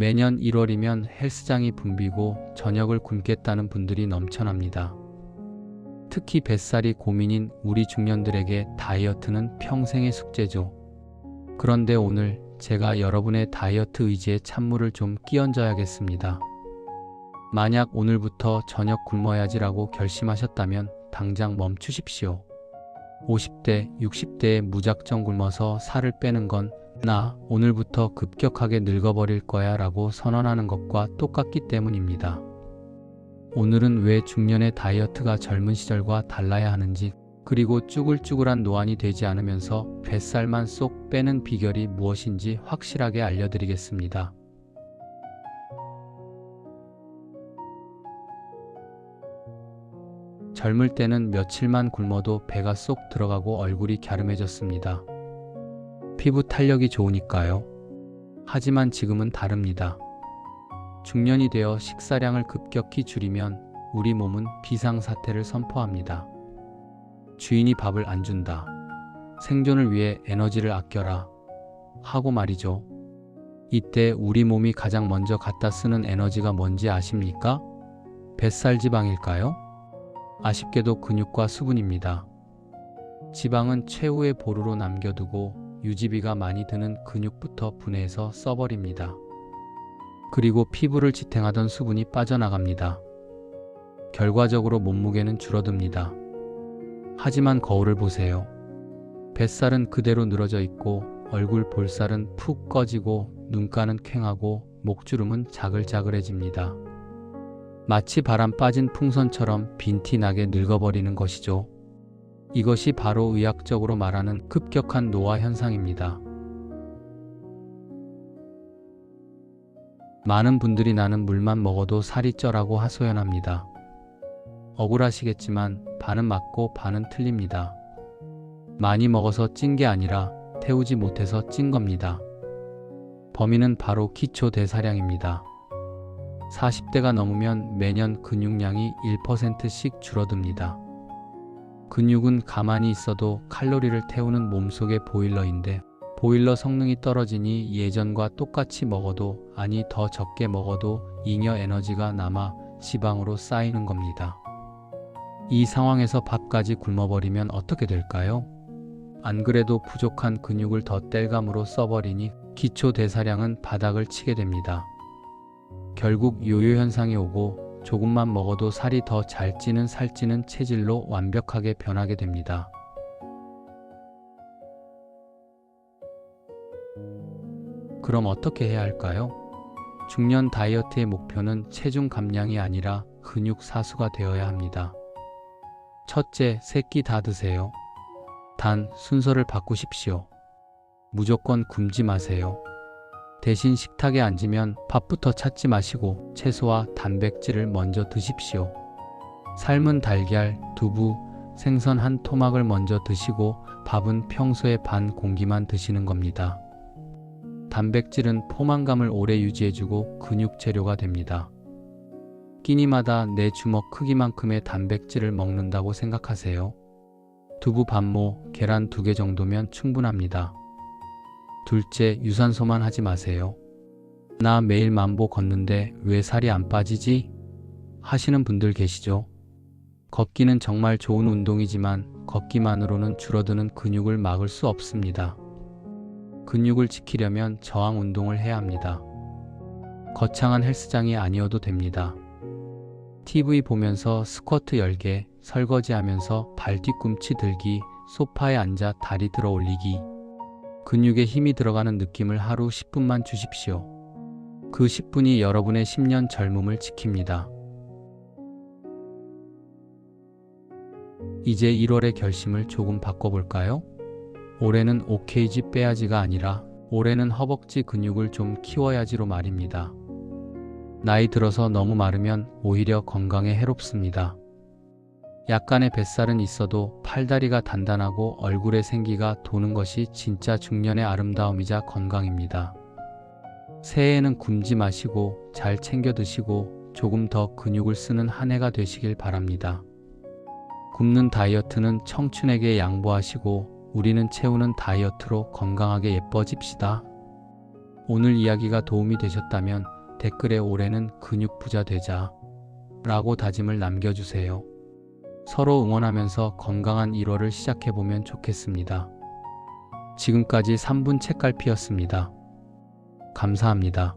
매년 1월이면 헬스장이 붐비고 저녁을 굶겠다는 분들이 넘쳐납니다. 특히 뱃살이 고민인 우리 중년들에게 다이어트는 평생의 숙제죠. 그런데 오늘 제가 여러분의 다이어트 의지에 찬물을 좀 끼얹어야겠습니다. 만약 오늘부터 저녁 굶어야지라고 결심하셨다면 당장 멈추십시오. 50대, 60대에 무작정 굶어서 살을 빼는 건 나 오늘부터 급격하게 늙어버릴 거야 라고 선언하는 것과 똑같기 때문입니다. 오늘은 왜 중년의 다이어트가 젊은 시절과 달라야 하는지 그리고 쭈글쭈글한 노안이 되지 않으면서 뱃살만 쏙 빼는 비결이 무엇인지 확실하게 알려드리겠습니다. 젊을 때는 며칠만 굶어도 배가 쏙 들어가고 얼굴이 갸름해졌습니다. 피부 탄력이 좋으니까요. 하지만 지금은 다릅니다. 중년이 되어 식사량을 급격히 줄이면 우리 몸은 비상사태를 선포합니다. 주인이 밥을 안 준다. 생존을 위해 에너지를 아껴라. 하고 말이죠. 이때 우리 몸이 가장 먼저 갖다 쓰는 에너지가 뭔지 아십니까? 뱃살 지방일까요? 아쉽게도 근육과 수분입니다. 지방은 최후의 보루로 남겨두고 유지비가 많이 드는 근육부터 분해해서 써버립니다. 그리고 피부를 지탱하던 수분이 빠져나갑니다. 결과적으로 몸무게는 줄어듭니다. 하지만 거울을 보세요. 뱃살은 그대로 늘어져 있고 얼굴 볼살은 푹 꺼지고 눈가는 퀭하고 목주름은 자글자글해집니다. 마치 바람 빠진 풍선처럼 빈티 나게 늙어버리는 것이죠. 이것이 바로 의학적으로 말하는 급격한 노화 현상입니다. 많은 분들이 나는 물만 먹어도 살이 쪄라고 하소연합니다. 억울하시겠지만 반은 맞고 반은 틀립니다. 많이 먹어서 찐 게 아니라 태우지 못해서 찐 겁니다. 범인은 바로 기초 대사량입니다. 40대가 넘으면 매년 근육량이 1%씩 줄어듭니다. 근육은 가만히 있어도 칼로리를 태우는 몸속의 보일러인데 보일러 성능이 떨어지니 예전과 똑같이 먹어도 아니 더 적게 먹어도 잉여 에너지가 남아 지방으로 쌓이는 겁니다. 이 상황에서 밥까지 굶어버리면 어떻게 될까요? 안 그래도 부족한 근육을 더 뗄감으로 써버리니 기초 대사량은 바닥을 치게 됩니다. 결국 요요 현상이 오고 조금만 먹어도 살이 더 잘 찌는 살찌는 체질로 완벽하게 변하게 됩니다. 그럼 어떻게 해야 할까요? 중년 다이어트의 목표는 체중 감량이 아니라 근육 사수가 되어야 합니다. 첫째, 새끼 다 드세요. 단 순서를 바꾸십시오. 무조건 굶지 마세요. 대신 식탁에 앉으면 밥부터 찾지 마시고 채소와 단백질을 먼저 드십시오. 삶은 달걀, 두부, 생선 한 토막을 먼저 드시고 밥은 평소의 반 공기만 드시는 겁니다. 단백질은 포만감을 오래 유지해주고 근육 재료가 됩니다. 끼니마다 내 주먹 크기만큼의 단백질을 먹는다고 생각하세요. 두부 반모, 계란 두개 정도면 충분합니다. 둘째, 유산소만 하지 마세요. 나 매일 만보 걷는데 왜 살이 안 빠지지? 하시는 분들 계시죠? 걷기는 정말 좋은 운동이지만 걷기만으로는 줄어드는 근육을 막을 수 없습니다. 근육을 지키려면 저항 운동을 해야 합니다. 거창한 헬스장이 아니어도 됩니다. TV 보면서 스쿼트 10개, 설거지 하면서 발 뒤꿈치 들기, 소파에 앉아 다리 들어 올리기. 근육에 힘이 들어가는 느낌을 하루 10분만 주십시오. 그 10분이 여러분의 10년 젊음을 지킵니다. 이제 1월의 결심을 조금 바꿔볼까요? 올해는 오케이지 빼야지가 아니라 올해는 허벅지 근육을 좀 키워야지로 말입니다. 나이 들어서 너무 마르면 오히려 건강에 해롭습니다. 약간의 뱃살은 있어도 팔다리가 단단하고 얼굴에 생기가 도는 것이 진짜 중년의 아름다움이자 건강입니다. 새해에는 굶지 마시고 잘 챙겨 드시고 조금 더 근육을 쓰는 한 해가 되시길 바랍니다. 굶는 다이어트는 청춘에게 양보하시고 우리는 채우는 다이어트로 건강하게 예뻐집시다. 오늘 이야기가 도움이 되셨다면 댓글에 올해는 근육 부자 되자 라고 다짐을 남겨주세요. 서로 응원하면서 건강한 1월을 시작해보면 좋겠습니다. 지금까지 3분 책갈피였습니다. 감사합니다.